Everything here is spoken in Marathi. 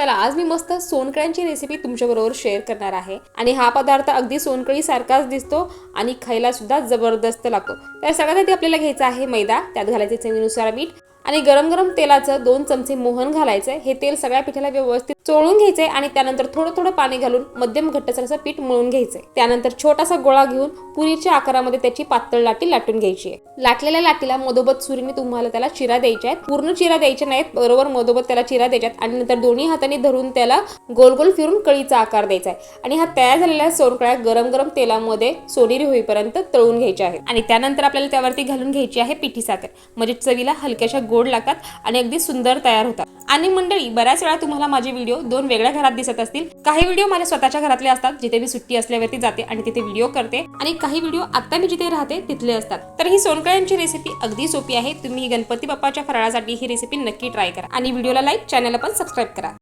चला आज मी मस्त सोनकळ्यांची रेसिपी तुमच्याबरोबर शेअर करणार आहे. आणि हा पदार्थ अगदी सोनकळी सारखाच दिसतो आणि खायला सुद्धा जबरदस्त लागतो. तर सगळ्यात आधी आपल्याला घ्यायचा आहे मैदा त्यात घालायचे चवीनुसार मीठ आणि गरम गरम तेलाचं दोन चमचे मोहन घालायचं हे तेल सगळ्या पिठाला व्यवस्थित चोळून घ्यायचे आणि त्यानंतर थोडं थोडं पाणी घालून मध्यम घट्टसर असं पीठ मळून घ्यायचे. त्यानंतर छोटासा गोळा घेऊन पुरीच्या आकारामध्ये त्याची पातळ लाटी लाटून घ्यायची आहे. लाटलेल्या लाटीला मधोबत सुरीने तुम्हाला त्याला चिरा द्यायच्या आहेत. पूर्ण चिरा द्यायच्या नाहीत बरोबर मधोबत त्याला चिरा द्यायच्यात आणि नंतर दोन्ही हाताने धरून त्याला गोल गोल फिरून कळीचा आकार द्यायचा आहे. आणि हा तयार झालेल्या सोरकळ्या गरम गरम तेलामध्ये सोनेरी होईपर्यंत तळून घ्यायच्या आहेत. आणि त्यानंतर आपल्याला त्यावरती घालून घ्यायची आहे पिठी साखर. म्हणजे चवीला हलक्याशा गोड लागतात आणि अगदी सुंदर तयार होतात. आणि मंडळी बऱ्याच वेळा तुम्हाला माझे व्हिडिओ दोन वेगळ्या घरात दिसत असतील. काही व्हिडिओ माझ्या स्वतःच्या घरातले असतात जिथे मी सुट्टी असल्यावरती जाते आणि तिथे व्हिडिओ करते. आणि काही व्हिडिओ आता मी जिथे राहते तिथले असतात. तर ही सोनकळ्यांची रेसिपी अगदी सोपी आहे. तुम्ही गणपती बाप्पाच्या फराळासाठी ही रेसिपी नक्की ट्राय करा. आणि व्हिडिओला लाईक चॅनलला पण सबस्क्राईब करा.